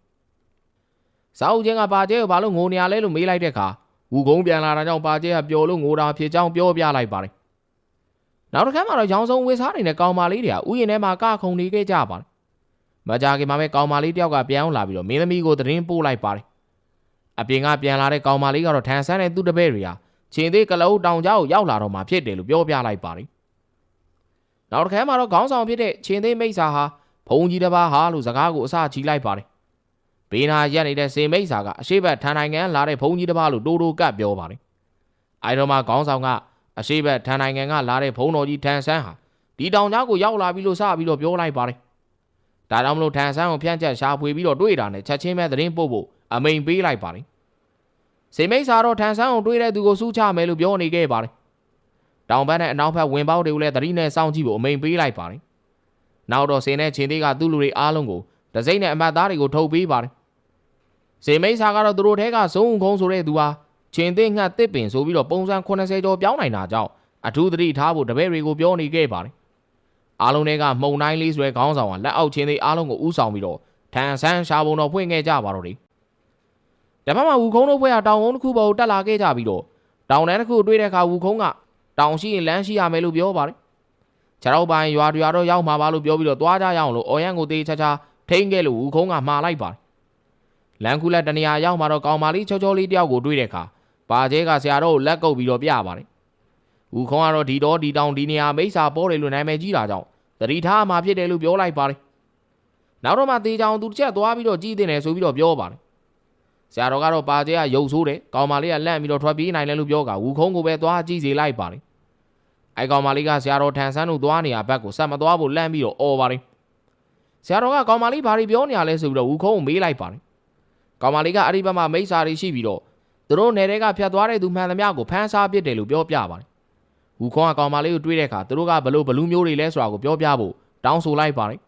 စာအုပ်ချင်းကပါကျဲကိုဘာလို့ငိုနေရလဲလို့မေးလိုက်တဲ့အခါဝူကုန်းပြန်လာတာကြောင့်ပါကျဲကပျော်လို့ငိုတာဖြစ်ကြောင်းပြောပြလိုက်ပါတယ် နောက်တစ်ခါမှတော့ရောင်စုံဝေစားနေတဲ့ကောင်မလေးတွေကဥယျာဉ်ထဲမှာကခုန်နေခဲ့ကြပါတယ်မကြခင်မှာပဲကောင်မလေးတယောက်ကပြန်လာပြီးတော့မင်းသမီးကိုသတင်းပို့လိုက်ပါတယ်အပြင်ကပြန်လာတဲ့ကောင်မလေးကတော့ထန်ဆန်းတဲ့သူ့တပည့်တွေဟာချင်းသေးကလအုပ်တောင်ကြားကိုရောက်လာတော့မှဖြစ်တယ်လို့ပြောပြလိုက်ပါတယ်နောက်တစ်ခါမှတော့ခေါင်းဆောင်ဖြစ်တဲ့ချင်းသေးမိတ်ဆာဟာဘုံကြီးတစ်ပါးဟာလို့စကားကိုအစချီလိုက်ပါတယ်။ဘေးနာရက်နေတဲ့စေမိတ်ဆာကအရှိဘက်ထန်နိုင်ငံလာတဲ့ဘုံကြီးတစ်ပါးလို့တိုးတိုးကပ်ပြောပါတယ်။အဲဒီတော့မှခေါင်းဆောင်က အရှိဘက်ထန်နိုင်ငံကလာတဲ့ဘုံတော်ကြီးထန်ဆန်းဟာဒီတောင်ကြားကိုရောက်လာပြီးလို့စပြီးတော့ပြောလိုက်ပါတယ်။ဒါကြောင့်မလို့ထန်ဆန်းကိုဖြန့်ချက်ရှာဖွေပြီးတော့တွေ့တာနဲ့ချက်ချင်းပဲသတင်းပို့ဖို့အမိန်ပေးလိုက်ပါတယ်။စေမိတ်ဆာတော့ထန်ဆန်းကိုတွေ့တဲ့သူကိုစူးချမယ်လို့ပြောနေခဲ့ပါတယ်။တောင်ဘက်နဲ့အနောက်ဘက်ဝင်ပေါက်တွေကိုလည်းသတိနဲ့စောင့်ကြည့်ဖို့အမိန်ပေးလိုက်ပါတယ်။နောက်တော့စင်နဲ့ချင်းသေးကသူ့လူတွေအားလုံးကိုဒစိမ့်နဲ့အမတ်သားတွေကိုထုတ်ပေးပါတယ်။စင်မိတ်ဆာကတော့သူတို့ထဲကဇုံခုံဆိုတဲ့သူဟာ ချင်းသေးငှက်တစ်ပင်ဆိုပြီးတော့ပုံစံ80ကျော်ပြောင်းနိုင်တာကြောင့်အထူးသတိထားဖို့တပည့်တွေကိုပြောနေခဲ့ပါတယ်။အားလုံးတွေကမှုံတိုင်းလေးဆွဲခေါင်းဆောင်ကလက်အောက်ချင်းသေးအားလုံးကိုဥဆောင်ပြီးတော့ထန်ဆန်းရှာပုံတော်ဖွင့်ခဲ့ကြပါတော့တယ်။တပတ်မှဝူခုံးတို့ဖွဲ့ကတောင်ကုန်းတစ်ခုပေါ်တက်လာခဲ့ကြပြီးတော့တောင်တန်းတစ်ခုတွေ့တဲ့အခါဝူခုံးကတောင်ရှိရင်လမ်းရှိရမယ်လို့ပြောပါတယ်ခြေတော့ပိုင်းရွာတွေတော့ရောက်မှာပါလို့ပြောပြီးတော့သွားကြရအောင်လို့အော်ရန်ကိုတေးချာချာထိန်းခဲ့လို့ဦးခုံးကမှားလိုက်ပါတယ်လမ်းကူလက်တနေရာရောက်မှာတော့ကောင်မလေးချောချောလေးတယောက်ကိုတွေ့တဲ့အခါ ပါကျဲကဆရာတော်ကိုလက်ကုပ်ပြီးတော့ပြပါတယ်ဦးခေါင်းကတော့ဒီတော့ဒီတောင်ဒီနေရာမိစ္ဆာပေါ်တယ်လို့နာမည်ကြီးတာကြောင့်သတိထားမှာဖြစ်တယ်လို့ပြောလိုက်ပါတယ်နောက်တော့မှတေချောင်သူတစ်ချက်သွားပြီးတော့ကြည်တင်တယ်ဆိုပြီးတော့ပြောပါတယ်ဆရာတော်ကတော့ပါကျဲကရုပ်ဆိုးတယ်ကောင်မလေးကလန့်ပြီးတော့ထွက်ပြေးနိုင်တယ်လို့ပြောကဝူခုံးကိုပဲသွားကြည့်စေလိုက်ပါတယ်အဲကောင်မလေးကဆရာတော်ထန်ဆန်းတို့သွားနေရဘက်ကိုဆက်မသွားဖို့လန့်ပြီးတော့អော်ပါတယ်ဆရာတော်ကကောင်မလေးဘာတွေပြောနေရလဲဆိုပြီးတော့ဝူခုံးကိုမေးလိုက်ပါတယ်ကောင်မလေးကအဲ့ဒီဘက်မှာမိစ္ဆာတွေရှိပြီးတော့ သူတို့နယ်တွေကဖြတ်သွားတဲ့သူမှန်သမျှကိုဖမ်းဆားပစ်တယ်လို့ပြောပြပါတယ်ဝူခုံးကကောင်မလေးကိုတွေးတဲ့အခါသူတို့ကဘလို့ဘလူးမျိုးတွေလဲဆိုတာကိုပြောပြဖို့တောင်းဆိုလိုက်ပါတယ်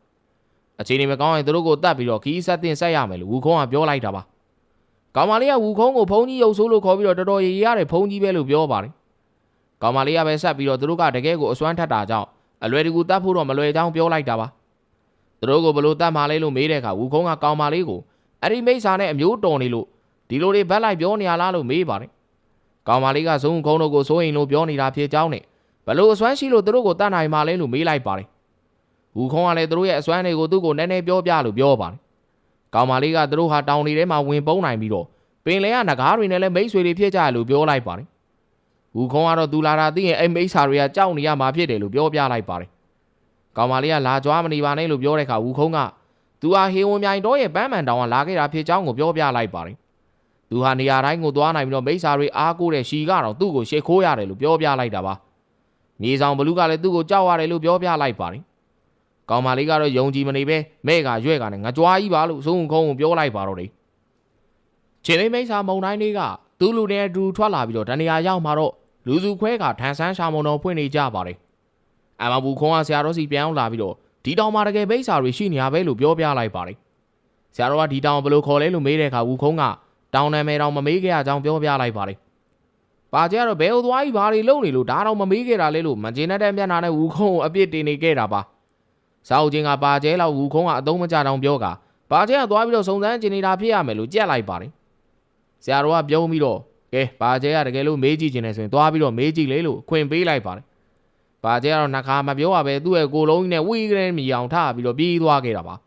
အချိန်နေမကောင်းရင်သူတို့ကိုတတ်ပြီးတော့ခီးဆက်တင်ဆက်ရမယ်လို့ဝူခုံးကပြောလိုက်တာပါကောင်မလေးကဝူခုံးကိုဖုံးကြီးရုပ်ဆိုးလို့ခေါ်ပြီးတော့တော်တော်ရည်ရတဲ့ဖုံးကြီးပဲလို့ပြောပါတယ်။ကောင်မလေးကပဲဆက်ပြီးတော့သူတို့ကတကယ်ကိုအစွမ်းထက်တာကြောင့်အလွယ်တကူတတ်ဖို့တော့မလွယ်ကြောင်းပြောလိုက်တာပါ။သူတို့ကိုဘလို့တတ်မှလဲလို့မေးတဲ့အခါဝူခုံးကကောင်မလေးကိုအဲ့ဒီမိစ္ဆာနဲ့အမျိုးတော်နေလို့ ဒီလိုတွေဘက်လိုက်ပြောနေရလားလို့မေးပါတယ်။ကောင်မလေးကဇုံခုံးတို့ကိုစိုးရင်လို့ပြောနေတာဖြစ်ကြောင်းနဲ့ဘလို့အစွမ်းရှိလို့သူတို့ကိုတတ်နိုင်မှလဲလို့မေးလိုက်ပါတယ်။ဝူခုံးကလည်းသူတို့ရဲ့အစွမ်းတွေကိုသူ့ကိုနည်းနည်းပြောပြလို့ပြောပါတယ်။ကောင်မလေးကသူတို့ဟာတောင်တွေထဲမှာဝင်ပုန်းနိုင်ပြီးတော့ပင်လဲကငကားတွေနဲ့လည်းမိတ်ဆွေတွေဖြစ်ကြတယ်လို့ပြောလိုက်ပါတယ်။ဝူခုံးကတော့သူလာတာသိရင်အဲ့မိတ်ဆာတွေကကြောက်နေရမှာဖြစ်တယ်လို့ပြောပြလိုက်ပါတယ်။ကောင်မလေးကလာကြွားမနေပါနဲ့လို့ပြောတဲ့အခါဝူခုံးကသူဟာဟေဝန်မြိုင်တော့ရဲ့ပန်းမှန်တောင်ကလာခဲ့တာဖြစ်ကြောင်းကိုပြောပြလိုက်ပါတယ်။ သူဟာနေရာတိုင်းကိုသွားနိုင်ပြီးတော့မိတ်ဆာတွေအားကိုးတဲ့ရှီကတော့သူ့ကိုရှေ့ခိုးရတယ်လို့ပြောပြလိုက်တာပါ။မြေဆောင်ဘလူးကလည်းသူ့ကိုကြောက်ရတယ်လို့ပြောပြလိုက်ပါတယ်။ကောင်မလေးကတော့ယုံကြည်မနေပဲမဲ့ကရွဲ့ကနဲ့ငကြွားကြီးပါလို့သုံးခုံးကိုပြောလိုက်ပါတော့တယ်ချင်းလေးမိတ်ဆာမုံတိုင်းလေးကသူ့လူနဲ့အတူထွက်လာပြီးတော့တနေရာရောက်မှာတော့လူစုခွဲကထန်ဆန်းရှာမုံတော်ဖွင့်နေကြပါတယ်။အမဘူခွန်ကဆရာတော်စီပြန်အောင်လာပြီးတော့ဒီတောင်မှာတကယ်မိတ်ဆာတွေရှိနေရပဲလို့ပြောပြလိုက်ပါတယ်။ဆရာတော်ကဒီတောင်ဘယ်လိုခေါ်လဲလို့မေးတဲ့အခါဝူခုံးက တောင်နာမည်တောင်မမေးခဲ့ရကြောင်းပြောပြလိုက်ပါတယ်။ပါကျကတော့ဘယ်ဟိုသွားကြီးဘာတွေလုပ်နေလို့ဒါတော့မမေးခဲ့တာလဲလို့မကျေနပ်တဲ့မျက်နှာနဲ့ဝူခုံးကိုအပြစ်တင်နေခဲ့တာပါ။စာအုပ်ချင်းကပါကျဲလောက်ဝူခုံးကအသုံးမကျတောင်ပြောကပါကျဲကသွားပြီးတော့စုံစမ်းကျင်နေတာဖြစ်ရမယ်လို့ကြက်လိုက်ပါတယ်ဆရာတော်ကပြုံးပြီးတော့ကဲဘာကျဲကတကယ်လို့မေးကြည့်ခြင်းနဲ့ဆိုရင်သွားပြီးတော့မေးကြည့်လေလို့အခွင့်ပေးလိုက်ပါတယ်။ဘာကျဲကတော့နှခါမပြောရပဲသူ့ရဲ့ကိုယ်လုံးကြီးနဲ့ဝီကလေးမြည်အောင်ထားပြီးတော့ပြေးသွားခဲ့တာပါ။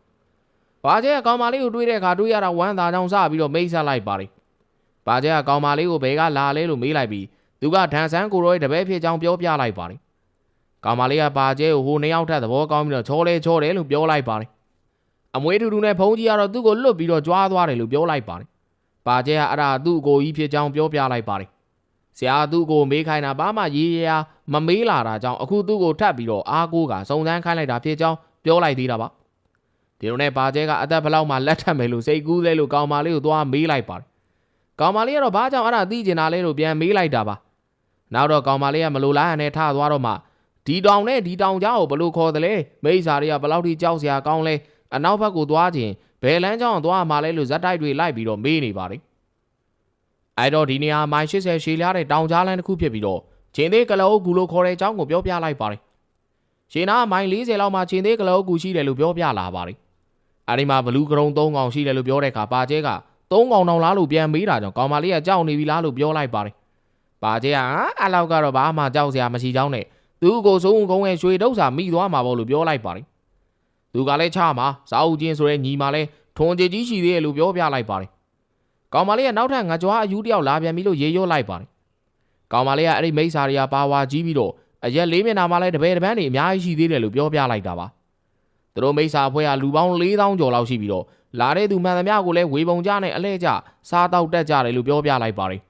ဘာကျဲကကောင်မလေးကိုတွေးတဲ့အခါတွေးရတာဝမ်းသာကြောင်စပြီးတော့မိတ်ဆက်လိုက်ပါတယ်။ဘာကျဲကကောင်မလေးကိုဘယ်ကလာလဲလို့မေးလိုက်ပြီးသူကဒန်ဆန်းကိုရောရဲ့တပည့်ဖြစ်ကြောင်းပြောပြလိုက်ပါတယ်။ကောင်မလေးကဘာကျဲကိုဟိုနှစ်ယောက်ထပ်သဘောကောင်းပြီးတော့ချောလဲချောတယ်လို့ပြောလိုက်ပါတယ်။အမွေးထူထူနဲ့ဖုံးကြီးကတော့သူ့ကိုလွတ်ပြီးတော့ကြွားသွားတယ်လို့ပြောလိုက်ပါတယ်ပါကျဲကအဲ့ဒါသူ့ကိုကြီးဖြစ်ကြောင်းပြောပြလိုက်ပါတယ်။ဆရာသူ့ကိုမေးခိုင်းတာဘာမှရေးရမမေးလာတာကြောင့်အခုသူ့ကိုထပ်ပြီးတော့အားကိုးကစုံစမ်းခိုင်းလိုက်တာဖြစ်ကြောင်းပြောလိုက်သေးတာပါ။ ဒီလိုနဲ့ပါကျဲကအသက်ဘလောက်မှလက်ထပ်မယ်လို့စိတ်ကူးလဲလို့ကောင်မလေးကိုသွားမေးလိုက်ပါတယ်။ကောင်မလေးကတော့ဘာကြောင့်အဲ့ဒါသိကျင်တာလဲလို့ပြန်မေးလိုက်တာပါ။နောက်တော့ကောင်မလေးကမလိုလားဟန်နဲ့ထသွားတော့မှဒီတောင်နဲ့ဒီတောင်ကြားကိုဘလို့ခေါ်တယ်လဲမိစ္ဆာတွေကဘလောက်ထိကြောက်စရာကောင်းလဲအနောက်ဘက်ကိုသွားခြင်းဘယ်လမ်းကြောင်းသွားမှလဲလို့ဇက်တိုက်တွေလိုက်ပြီးတော့မေးနေပါတယ်။အဲ့တော့ဒီနေရာမိုင်80ရှည်လျားတဲ့တောင်ကြားလမ်းတစ်ခုဖြစ်ပြီးတော့ချင်းသေးကလောကူလို့ခေါ်တဲ့အကြောင်းကိုပြောပြလိုက်ပါတယ်။ရှင်နာမိုင်40လောက်မှာချင်းသေးကလောကူရှိတယ်လို့ပြောပြလာပါတယ်။ အဲ့ဒီမှာဘလူးကရုံ3កောင်ရှိတယ်လို့ပြောတဲ့အခါပါကျဲက3កောင်တောင်လားလို့ပြန်မေးတာကြောင့်ကောင်မလေးကကြောက်နေပြီလားလို့ပြောလိုက်ပါတယ်။ပါကျဲကအဲ့လောက်ကတော့ဘာမှကြောက်စရာမရှိကြောင်းနဲ့သူ့ကိုစိုးုံကုန်းရဲ့ရွှေဒုတ်စာမိသွားမှာပေါ့လို့ပြောလိုက်ပါတယ်။သူကလည်းချမှာစာအုပ်ချင်းဆိုတဲ့ညီမလည်းထွန်ကြကြီးရှိသေးတယ်လို့ပြောပြလိုက်ပါတယ်။ကောင်မလေးကနောက်ထပ်ငကြွားအယူတယောက်လာပြန်ပြီလို့ရေရွတ်လိုက်ပါတယ်။ကောင်မလေးကအဲ့ဒီမိစ္ဆာတွေကပါဝါကြီးပြီးတော့အရက်လေးမျက်နှာမှာလည်းတပည့်တပန်းတွေအများကြီးရှိသေးတယ်လို့ပြောပြလိုက်တာပါ။ သူတို့မိစ္ဆာအဖွဲ့ကလူပေါင်း4000ကျော်လောက်ရှိပြီးတော့လာတဲ့သူမှန်သမျှကိုလည်းဝေပုံကြနဲ့အလဲကျစားတောက်တက်ကြတယ်လို့ပြောပြလိုက်ပါတယ်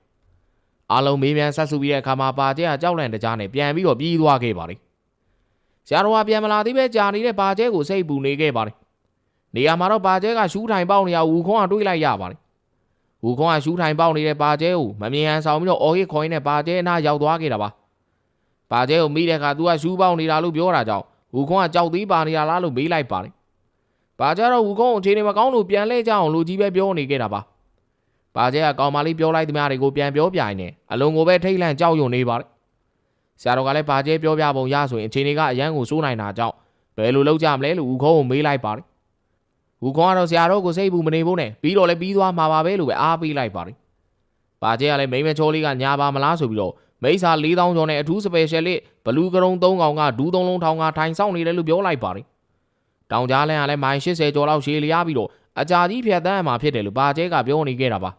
။အားလုံးမေးမြန်းဆက်စုပြီးတဲ့အခါမှာပါကျဲကကြောက်လန့်တကြားနဲ့ပြန်ပြီးတော့ပြေးသွားခဲ့ပါတယ်။ဆရာတော်ကပြန်မလာသေးပဲကြာနေတဲ့ပါကျဲကိုစိတ်ပူနေခဲ့ပါတယ်။နေရာမှာတော့ပါကျဲကရှူးထိုင်ပေါက်နေရဝူခွန်းကတွေးလိုက်ရပါတယ်။ဝူခွန်းကရှူးထိုင်ပေါက်နေတဲ့ပါကျဲကိုမမြင်ဟန်ဆောင်ပြီးတော့အော်ဟစ်ခေါ်ရင်းနဲ့ပါကျဲအနားရောက်သွားခဲ့တာပါ။ပါကျဲကိုမိတဲ့အခါသူကရှူးပေါက်နေတာလို့ပြောတာကြောင့် ဝူခွန်းကကြောက်သေးပါနေတာလားလို့မေးလိုက်ပါတယ်။ပါကျဲတော့ဝူခွန်းကိုအခြေအနေမကောင်းလို့ပြန်လဲကြအောင်လူကြီးပဲပြောနေခဲ့တာပါ။ပါကျဲကကောင်မလေးပြောလိုက်သမျှတွေကိုပြန်ပြောပြရင်နဲ့အလုံးကိုပဲထိတ်လန့်ကြောက်ရွံ့နေပါတယ်။ဆရာတော်ကလည်းပါကျဲပြောပြပုံရဆိုရင်အခြေအနေကအရန်ကိုစိုးနိုင်တာကြောင့်ဘယ်လိုလုပ်ကြမလဲလို့ဝူခုံးကိုမေးလိုက်ပါတယ်။ဝူခုံးကတော့ဆရာတော်ကိုစိတ်ဘူးမနေဘူးနဲ့ပြီးတော့လည်းပြီးသွားမှာပါပဲလို့ပဲအားပေးလိုက်ပါတယ်။ပါကျဲကလည်းမိမချောလေးကညာပါမလားဆိုပြီးတော့ မိစ္ဆာ4000ကျော်နဲ့အထူးစပယ်ရှယ်လေးဘလူးကရုံ3កောင်ကဒူး3လုံးထောင်ကထိုင်ဆောင်နေတယ်လို့ပြောလိုက်ပါတယ်။တောင်ကြားလန်းကလည်းမိုင်80ကျော်လောက်ရှည်လျားပြီးတော့အကြာကြီးဖြတ်တန်းမှာဖြစ်တယ်လို့ပါကျဲကပြောနေခဲ့တာပါ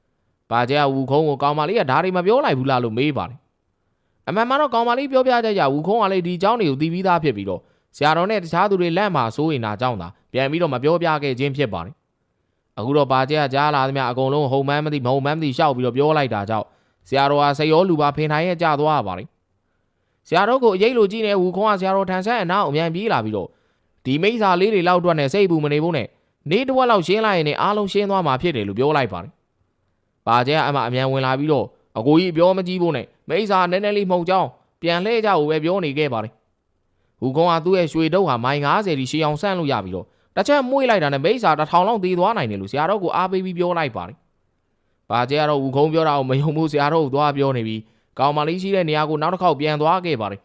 ။ပါကျဲကဝူခုံးကိုကောင်မလေးကဒါတွေမပြောလိုက်ဘူးလားလို့မေးပါတယ်။ အမှန်မှန်တော့ကောင်မလေးပြောပြချက်ရဝူခုံးကလည်းဒီเจ้าတွေကိုတီးပြီးသားဖြစ်ပြီးတော့ဆရာတော်နဲ့တခြားသူတွေလက်မှာစိုးရင်တာကြောင့်သာပြန်ပြီးတော့မပြောပြခဲ့ခြင်းဖြစ်ပါတယ်အခုတော့ပါကျက်ကြားလာသမျှအကုန်လုံးဟုံမှန်းမသိမဟုတ်မှန်းမသိရှောက်ပြီးတော့ပြောလိုက်တာကြောင့် ဆရာတော်ဟာစိတ်ရောလူပါဖင်ထိုင်ရဲ့ကြသွားရပါတယ်ဆရာတော်ကိုအရေးလိုကြည့်နေဝူခုံးကဆရာတော်ထန်ဆန်းအနာအမြန်ပြေးလာပြီးတော့ဒီမိစ္ဆာလေးတွေလောက်အတွက်နဲ့စိတ်ဘူးမနေဘူးနဲ့နေတစ်ဝက်လောက်ရှင်းလိုက်ရင်လည်းအားလုံးရှင်းသွားမှာဖြစ်တယ်လို့ပြောလိုက်ပါတယ်ပါကျက်အမှအမြန်ဝင်လာပြီးတော့အကိုကြီးပြောမကြည့်ဖို့နဲ့မိစ္ဆာနည်းနည်းလေးမှုန်ကြောင်းပြန်လှည့်ကြဖို့ပဲပြောနေခဲ့ပါတယ်ဟူကုန်းကသူ့ရဲ့ရွှေတုပ်ဟာမိုင်90တိရှီအောင်ဆန့်လို့ရပြီးတော့တစ်ချက်မွေးလိုက်တာနဲ့မိစ္ဆာတစ်ထောင်လောက်သေးသွားနိုင်တယ်လို့ဆရာတော်ကအားပေးပြီးပြောလိုက်ပါတယ် ပါကျက်ကတော့ဟူကုန်းပြောတာကိုမယုံဘူးဆရာတော်ကသွားပြောနေပြီးကောင်မလေးရှိတဲ့နေရာကိုနောက်တစ်ခေါက်ပြန်သွားခဲ့ပါတယ်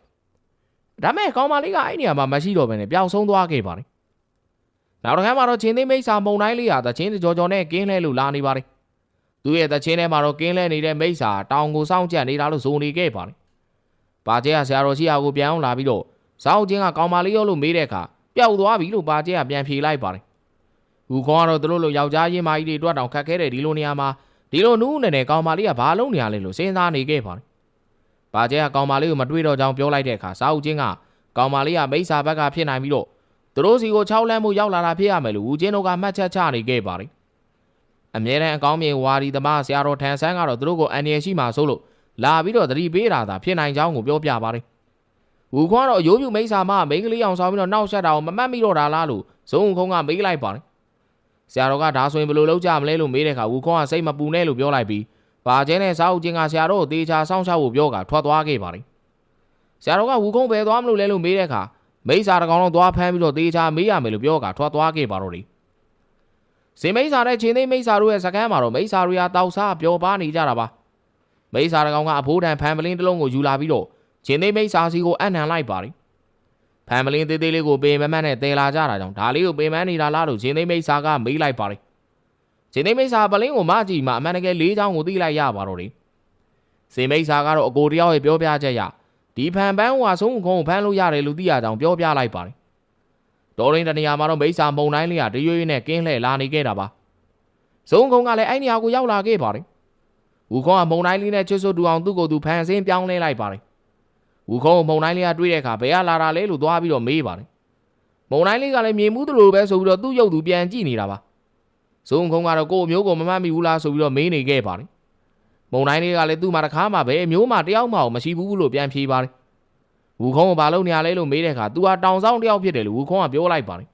ဒါမဲ့ကောင်မလေးကအဲ့နေရာမှာမရှိတော့ဘဲနဲ့ပျောက်ဆုံးသွားခဲ့ပါတယ်နောက်တစ်ခါမှတော့ချင်းသိမိစ္ဆာမုံတိုင်းလေးဟာတချင်းကြော်ကြော်နဲ့ကင်းလဲလို့လာနေပါတယ်သူ့ရဲ့တချင်းထဲမှာတော့ကင်းလဲနေတဲ့မိစ္ဆာတောင်ကိုစောင့်ကြံနေတာလို့ဇုံနေခဲ့ပါတယ်ပါကျဲကဆရာတော်ရှိရာကိုပြန်အောင်လာပြီးတော့ဇောက်ချင်းကကောင်မလေးရောလို့မေးတဲ့အခါပျောက်သွားပြီလို့ပါကျဲကပြန်ဖြေလိုက်ပါတယ်။ဟူခေါကတော့သူတို့လိုယောက်ျားချင်းမကြီးတွေအတွက်တောင်ခက်ခဲတဲ့ဒီလိုနေရာမှာ ဒီလိုနူးနေတယ်ကောင်မလေးကဘာလုပ်နေရလဲလို့စဉ်းစားနေခဲ့ပါတယ်။ပါကျဲကကောင်မလေးကိုမတွေးတော့ကြောင်းပြောလိုက်တဲ့အခါဇောက်ချင်းကကောင်မလေးကမိစ္ဆာဘက်ကဖြစ်နိုင်ပြီးတော့သူတို့စီကို6လမ်းမှုရောက်လာတာဖြစ်ရမယ်လို့ဦးချင်းတို့ကမှတ်ချက်ချနေခဲ့ပါတယ်။အမြဲတမ်းအကောင်းမြင်ဝါဒီသမားဆရာတော်ထန်ဆန်းကတော့သူတို့ကိုအန်ရရှိမှဆိုလို့လာပြီးတော့သတိပေးတာသာဖြစ်နိုင်ကြောင်းကိုပြောပြပါတယ်။ဝူခွားတော့ရိုးပြူမိစ္ဆာမမိန်းကလေးအောင်ဆောင်ပြီးတော့နောက်ဆက်တာကိုမမှတ်မိတော့တာလားလို့ဇုံခုံးကမေးလိုက်ပါတယ်။ ဆရာတော်ကဒါဆိုရင်ဘယ်လိုလုပ်ကြမလဲလို့မေးတဲ့အခါဝူခွားကစိတ်မပူနဲ့လို့ပြောလိုက်ပြီးဘာကျဲနဲ့စာအုပ်ချင်းကဆရာတော်ကိုတေချာစောင့်ရှောက်ဖို့ပြောကထွက်သွားခဲ့ပါတယ်။ဆရာတော်ကဝူခုံးပဲသွားမလို့လဲလို့မေးတဲ့အခါမိစ္ဆာတကောင်လုံးသွားဖမ်းပြီးတော့တေချာမေးရမယ်လို့ပြောကထွက်သွားခဲ့ပါတော့တယ်။စင်မိစ္ဆာနဲ့ချင်းသိမိစ္ဆာတို့ရဲ့စကမ်းမှာတော့မိစ္ဆာတွေဟာတောက်စားပျော်ပါနေကြတာပါ။မိစ္ဆာတကောင်ကအဖိုးတန်ဖန်ပလင်းတစ်လုံးကိုယူလာပြီးတော့ချင်းသိမိစ္ဆာစီကိုအံ့နံလိုက်ပါတယ်။ ဖန်ပလင်းသေးသေးလေးကိုပေမမတ်နဲ့တဲလာကြတာကြောင့်ဒါလေးကိုပေမန်းနေတာလားလို့ချင်းသိမိစ္ဆာကမေးလိုက်ပါတယ်။ချင်းသိမိစ္ဆာပလင်းကိုမကြည့်မှအမှန်တကယ်လေးချောင်းကိုသိလိုက်ရပါတော့တယ်။စင်မိစ္ဆာကတော့အကိုတယောက်ရဲ့ပြောပြချက်ရဒီဖန်ပန်းဟွာဆုံးခုံကိုဖမ်းလို့ရတယ်လို့သိရကြောင်းပြောပြလိုက်ပါတယ်။တော်ရင်းတနေရာမှာတော့မိစ္ဆာမုံတိုင်းလေးကတရွေ့ရွေ့နဲ့ကင်းလှည့်လာနေခဲ့တာပါ။ဆုံးခုံကလည်းအဲ့နေရာကိုရောက်လာခဲ့ပါတယ်။ဝူခေါကမုံတိုင်းလေးနဲ့ချွတ်ဆွတ်တူအောင်သူ့ကိုယ်သူဖန်ဆင်းပြောင်းလဲလိုက်ပါတယ်။ ဝူခေါကိုမုံတိုင်းလေးကတွေးတဲ့အခါဘယ်ကလာတာလဲလို့သွားပြီးတော့မေးပါတယ်။မုံတိုင်းလေးကလည်းမြင်မှုသလိုပဲဆိုပြီးတော့သူ့ရုပ်သူပြန်ကြည့်နေတာပါ။ဆုံးခုံကတော့ကိုယ့်မျိုးကိုမမှတ်မိဘူးလားဆိုပြီးတော့မေးနေခဲ့ပါတယ်။မုံတိုင်းလေးကလည်းသူ့မှာတစ်ခါမှပဲမျိုးမှတယောက်မှမရှိဘူးလို့ပြန်ဖြေပါတယ်။ဝူခုံးကဘာလုပ်နေရလဲလို့မေးတဲ့အခါ तू ဟာတောင်ဆောင်တယောက်ဖြစ်တယ်လို့ဝူခုံးကပြောလိုက်ပါတယ်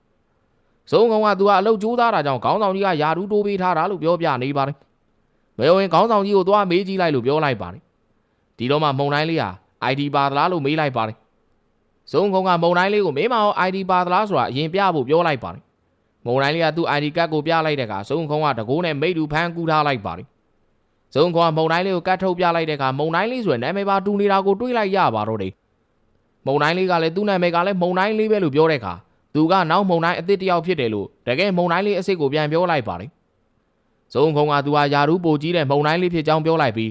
။စုံကုံက तू ဟာအလုပ်ကြိုးစားတာကြောင့်ခေါင်းဆောင်ကြီးကယာဒူးတိုးပေးထားတာလို့ပြောပြနေပါတယ်။ဘယ်ဝင်ခေါင်းဆောင်ကြီးကိုသွားမေးကြည့်လိုက်လို့ပြောလိုက်ပါတယ်။ဒီတော့မှမုံတိုင်းလေးဟာ ID ပါသလားလို့မေးလိုက်ပါတယ်။စုံကုံကမုံတိုင်းလေးကိုမင်းမအောင် ID ပါသလားဆိုတာအရင်ပြဖို့ပြောလိုက်ပါတယ်။မုံတိုင်းလေးကသူ့ ID ကတ်ကိုပြလိုက်တဲ့အခါစုံကုံကတကိုးနဲ့မိတ်တူဖမ်းကူးထားလိုက်ပါတယ်။စုံကုံကမုံတိုင်းလေးကိုကတ်ထုတ်ပြလိုက်တဲ့အခါမုံတိုင်းလေးဆိုရင်နာမည်ပါတူနေတာကိုတွေးလိုက်ရပါတော့တယ်။မုံတိုင်းလေးကလည်းသူ့နာမည်ကလည်းမုံတိုင်းလေးပဲလို့ပြောတဲ့အခါသူကနောက်မုံတိုင်းအစ်စ်တယောက်ဖြစ်တယ်လို့တကယ်မုံတိုင်းလေးအစ်စ်ကိုပြန်ပြောလိုက်ပါတယ်။ဇုံခုံကသူဟာယာရူးပိုကြီးတဲ့မုံတိုင်းလေးဖြစ်ကြောင်းပြောလိုက်ပြီး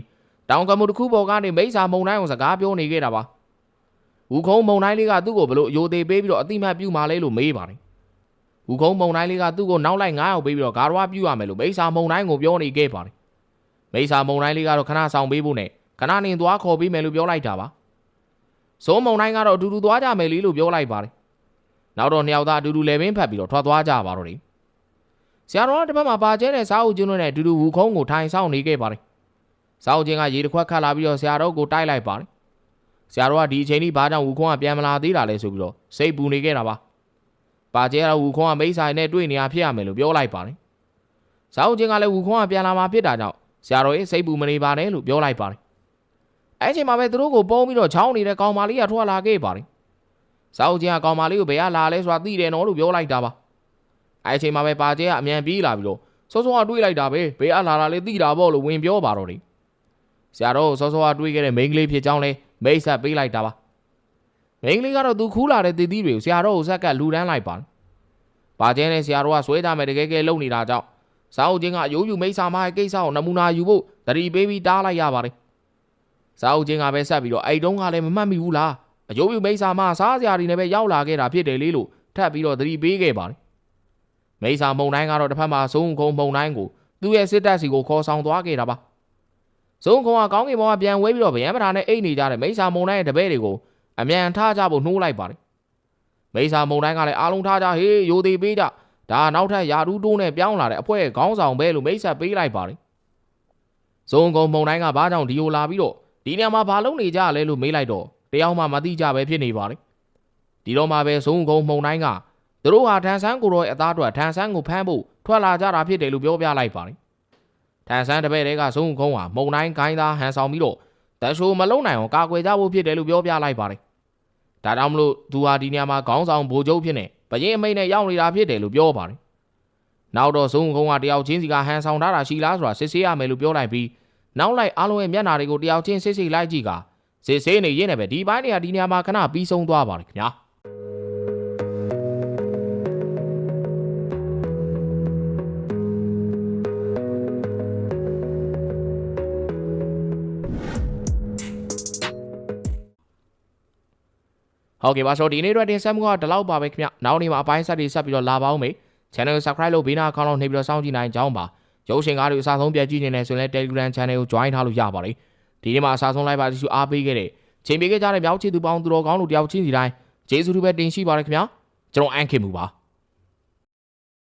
တောင်ကမှုတစ်ခုပေါ်ကနေမိစ္ဆာမုံတိုင်းကိုစကားပြောနေခဲ့တာပါ။ဝူခုံးမုံတိုင်းလေးကသူ့ကိုဘလို့အယိုသေးပေးပြီးတော့အတိမတ်ပြုမှလဲလို့မေးပါတယ်။ဝူခုံးမုံတိုင်းလေးကသူ့ကိုနောက်လိုက်9ယောက်ပေးပြီးတော့ဂါရဝပြုရမယ်လို့မိစ္ဆာမုံတိုင်းကိုပြောနေခဲ့ပါတယ်။မိစ္ဆာမုံတိုင်းလေးကတော့ခဏဆောင်ပေးဖို့နဲ့ခဏနေသွားခေါ်ပေးမယ်လို့ပြောလိုက်တာပါ။ဇုံမုံတိုင်းကတော့အတူတူသွားကြမယ်လေလို့ပြောလိုက်ပါတယ်။နောက်တော့နှစ်ယောက်သားအတူတူလဲပင်ဖတ်ပြီးတော့ထွက်သွားကြပါတော့တယ်။ဆရာတော်ကတစ်ဖက်မှာပါကျဲတဲ့စားအုပ်ကျွန်းတို့နဲ့အတူတူဝူခုံးကိုထိုင်ဆောင်နေခဲ့ပါတယ်။ စားအုပ်ချင်းကရေတစ်ခွက်ခတ်လာပြီးတော့ဆရာတော်ကိုတိုက်လိုက်ပါတယ်။ဆရာတော်ကဒီအချိန်ကြီးဘာကြောင့်ဝူခုံးကပြန်မလာသေးတာလဲဆိုပြီးတော့စိတ်ပူနေခဲ့တာပါ။ပါကျဲကဝူခုံးကမိတ်ဆိုင်နဲ့တွေ့နေရဖြစ်ရမယ်လို့ပြောလိုက်ပါတယ်။စားအုပ်ချင်းကလည်းဝူခုံးကပြန်လာမှဖြစ်တာကြောင့်ဆရာတော်ရဲ့စိတ်ပူမနေပါနဲ့လို့ပြောလိုက်ပါတယ်။အဲ့ချိန်မှာပဲသူတို့ကိုပုံပြီးတော့ချောင်းနေတဲ့ကောင်မလေးကထွက်လာခဲ့ပါတယ်။စားအုပ်ချင်းကကောင်မလေးကိုဘယ်ကလာလဲဆိုတာသိတယ်နော်လို့ပြောလိုက်တာပါ။အဲ့ချိန်မှာပဲပါကျဲကအမြန်ပြေးလာပြီးတော့စောစောကတွေးလိုက်တာပဲဘယ်ကလာတာလဲသိတာပေါ့လို့ဝင်ပြောပါတော့တယ်။ ဆရာတော်စောစောကတွေးခဲ့တဲ့မိန်းကလေးဖြစ်ကြောင်းလဲမိတ်ဆက်ပေးလိုက်တာပါ။မိန်းကလေးကတော့သူခူးလာတဲ့တည်တည်တွေကိုဆရာတော်ကိုဆက်ကလူတန်းလိုက်ပါတယ်။ပါကျဲနဲ့ဆရာတော်ကဆွဲကြမယ်တကယ်ကဲလုံနေတာကြောင့်စားအုပ်ချင်းကရိုးယူမိတ်ဆာမရဲ့ကိစ္စကိုနမူနာယူဖို့တတိပေးပြီးတားလိုက်ရပါတယ်။စားအုပ်ချင်းကပဲဆက်ပြီးတော့အဲ့တုန်းကလည်းမမှတ်မိဘူးလား။အယိုးပြမိတ်ဆာမစားစရာတွေနဲ့ပဲရောက်လာခဲ့တာဖြစ်တယ်လေလို့ထပ်ပြီးတော့တတိပေးခဲ့ပါတယ်။မိတ်ဆာမုံတိုင်းကတော့တစ်ဖက်မှာဆုံးခုံမုံတိုင်းကိုသူ့ရဲ့စစ်တပ်စီကိုခေါ်ဆောင်သွားခဲ့တာပါ။ ဇုံကုံကကောင်းကင်ဘဝပြန်ဝဲပြီးတော့ဗျံပထာနဲ့အိတ်နေကြတဲ့မိစ္ဆာမုံတိုင်းရဲ့တပည့်တွေကိုအမြန်ထားကြဖို့နှိုးလိုက်ပါတယ်မိစ္ဆာမုံတိုင်းကလည်းအားလုံးထားကြဟေးယိုသေးပေးကြဒါနောက်ထပ်ယာတူးတိုးနဲ့ပြောင်းလာတဲ့အဖွဲ့ခေါင်းဆောင်ပဲလို့မိစ္ဆာပေးလိုက်ပါတယ်ဇုံကုံမုံတိုင်းကဘာကြောင့်ဒီလိုလာပြီးတော့ဒီနေရာမှာဘာလုပ်နေကြလဲလို့မေးလိုက်တော့တယောက်မှမသိကြပဲဖြစ်နေပါတယ်ဒီတော့မှပဲဇုံကုံမုံတိုင်းကသူတို့ဟာထန်ဆန်းကိုတော့အသားအတွက်ထန်ဆန်းကိုဖမ်းဖို့ထွက်လာကြတာဖြစ်တယ်လို့ပြောပြလိုက်ပါတယ် ထန်ဆန်းတပည့်တွေကဇုံကုံဟာမုံတိုင်းကိုင်းသားဟန်ဆောင်ပြီးတော့တန်ရှိုးမလုံနိုင်အောင်ကာကွယ်ကြဖို့ဖြစ်တယ်လို့ပြောပြလိုက်ပါတယ်ဒါကြောင့်မလို့သူဟာဒီနေရာမှာခေါင်းဆောင်ဗိုလ်ချုပ်ဖြစ်နေဘရင်အမိတ်နဲ့ရောက်နေတာဖြစ်တယ်လို့ပြောပါတယ်နောက်တော့ဇုံကုံကတယောက်ချင်းစီကဟန်ဆောင်ထားတာရှိလားဆိုတာစစ်ဆေးရမယ်လို့ပြောလိုက်ပြီးနောက်လိုက်အားလုံးရဲ့မျက်နှာတွေကိုတယောက်ချင်းစစ်ဆေးလိုက်ကြည့်ကစစ်ဆေးနေရင်းနဲ့ပဲဒီပိုင်းတွေကဒီနေရာမှာခဏပြီးဆုံးသွားပါတယ်ခင်ဗျာ ဟုတ်ကဲ့ပါဆိုတော့ဒီနေ့အတွက်တင်ဆက်မှုကဒီလောက်ပါပဲခင်ဗျနောက်နေ့မှာအပိုင်းဆက်တွေဆက်ပြီးတော့လာပါအောင်မေ channel subscribe လုပ်ဘေးနားအကောင့်လုံးနှိပ်ပြီးတော့စောင့်ကြည့်နိုင်ကြအောင်ပါရုပ်ရှင်ကားတွေအစားဆုံးပြည့်ကြည့်နေတယ်ဆိုရင်လည်း Telegram channel ကို join ထားလို့ရပါတယ်ဒီနေ့မှာအစားဆုံးလိုက်ပါတ िश ူအားပေးခဲ့တဲ့ချိန်ပေးခဲ့ကြတဲ့မြောက်ချီသူပေါင်းသူတော်ကောင်းတို့တယောက်ချင်းစီတိုင်းကျေးဇူးတူပဲတင်ရှိပါတယ်ခင်ဗျာကျွန်တော်အန်ခင်မူပါ